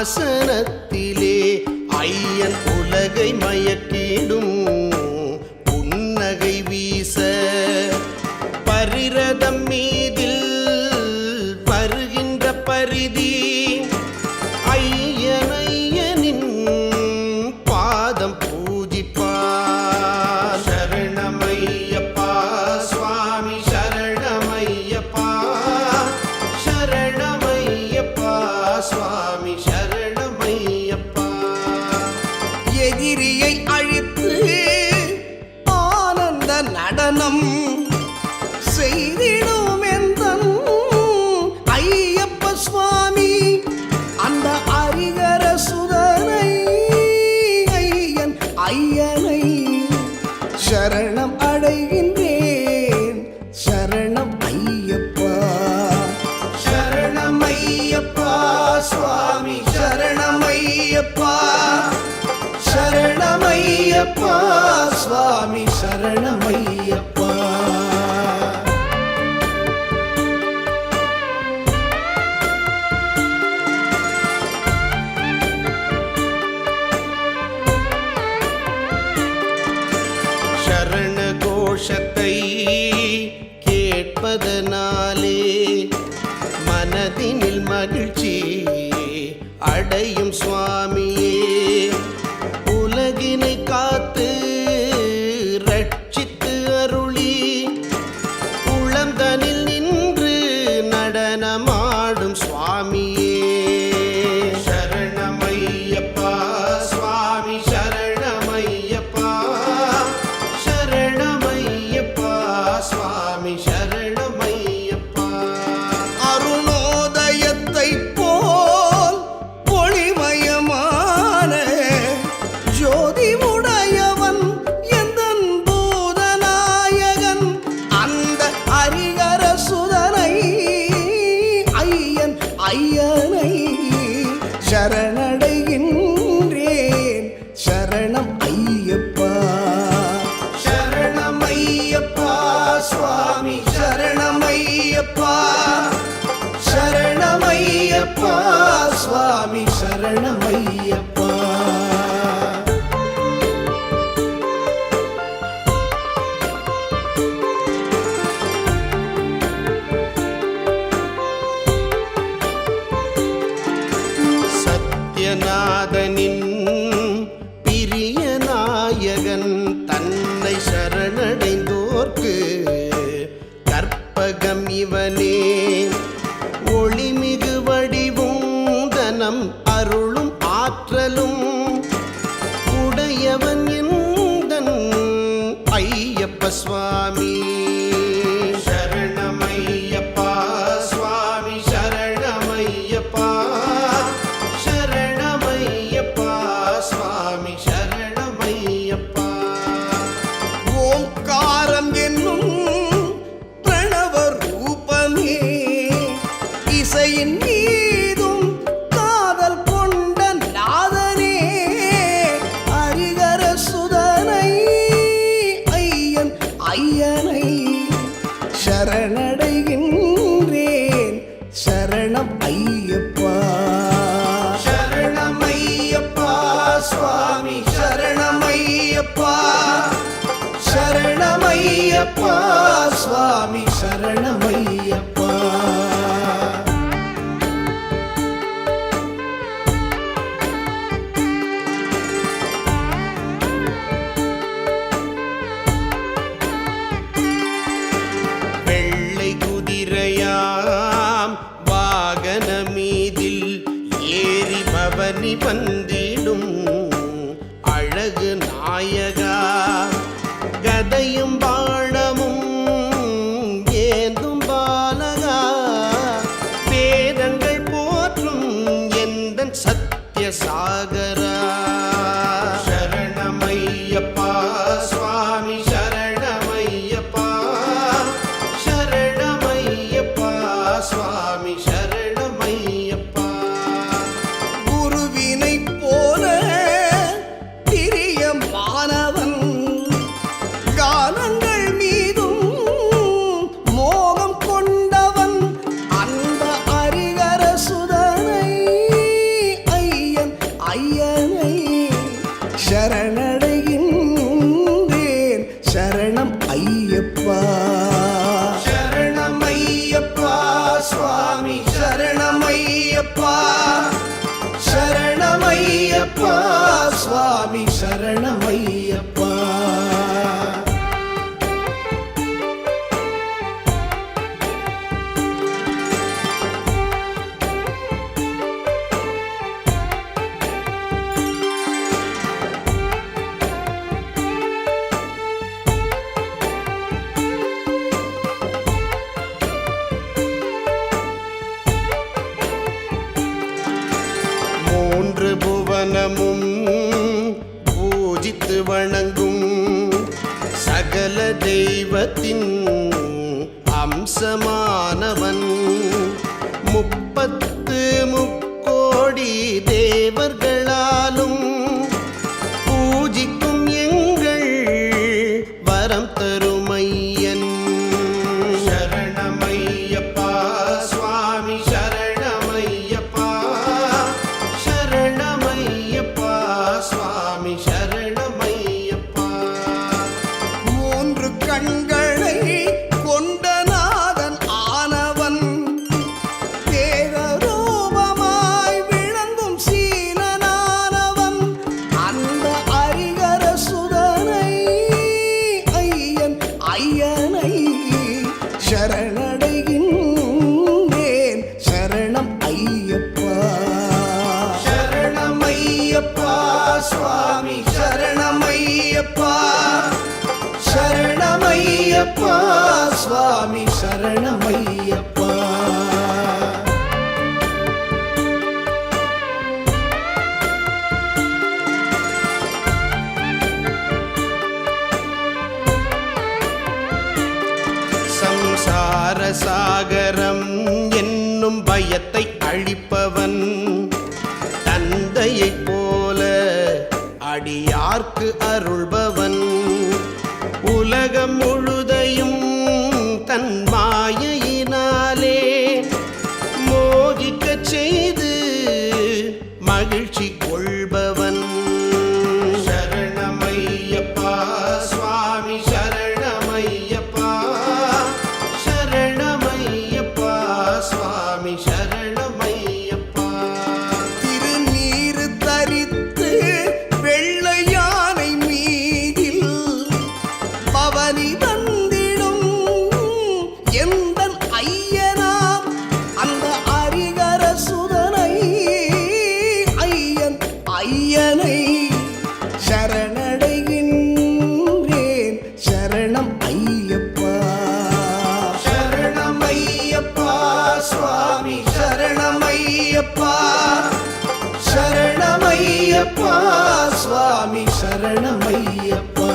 சிம்மாசனத்திலே ஐயன் உலகை மயக்கிடும் நடனம் செய்திடும் எந்த ஐயப்ப சுவாமி அந்த அரிகர சுதனை ஐயன் ஐயனை சரணம் அடைகின்றேன். சரணம் ஐயப்பா. சரணம் ஐயப்பா சுவாமி சரணம் ஐயப்பா. சரண ஐயப்பா சுவாமி சரணம் ஐயப்பா. சரண கோஷத்தை கேட்பதனாலே மனதினில் மகிழ்ச்சி I mean. ஐயப்பா சுவாமி சரணம் ஐயப்பா சத்யநாதனின் பிரிய நாயகன் தன்னை சரணடை சுதனை ஐயன் ஐயனை சரணடைகின்றேன். சரணம் ஐயப்பா. சரணம் ஐயப்பா சுவாமி சரணம் ஐயப்பா. சரணமையப்பா சுவாமி சரண அழகு நாயகா. கதையும் பாடமும் ஏந்தும் பாலகா. வேதங்கள் போற்றும் எந்த சத்திய சாகரா சரணமையப்பா சுவாமி சரணமையப்பா. சரணமையப்பா சுவாமி சரணடைகின்றேன். சரணம் ஐயப்பா. சரணம் ஐயப்பா சுவாமி சரணம் ஐயப்பா. சரணம் ஐயப்பா சுவாமி சரணம் பூஜித்து வணங்கும் சகல தெய்வத்தின் அம்சமானவன். சுவாமி சரணமையப்பா. சம்சார சாகரம் என்னும் பயத்தை அழிப்பவன் தந்தையைப் போல அடியார்க்கு அருள்ப சுவாமி சரணம் ஐயப்பா.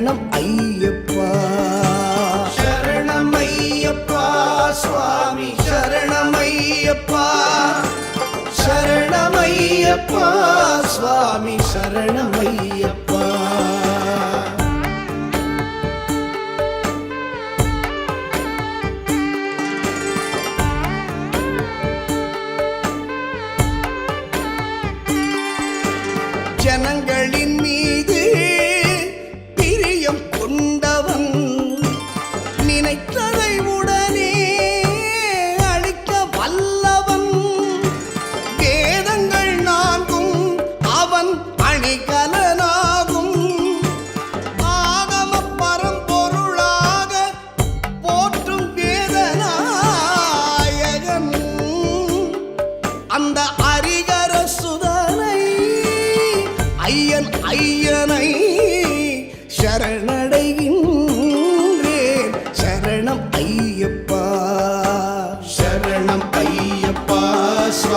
சரணம் ஐயப்பா. சரணம் ஐயப்பா சுவாமி. சரணம் ஐயப்பா. சரணம் ஐயப்பா சுவாமி. சரணம் ஐயப்பா. ஜனங்களின்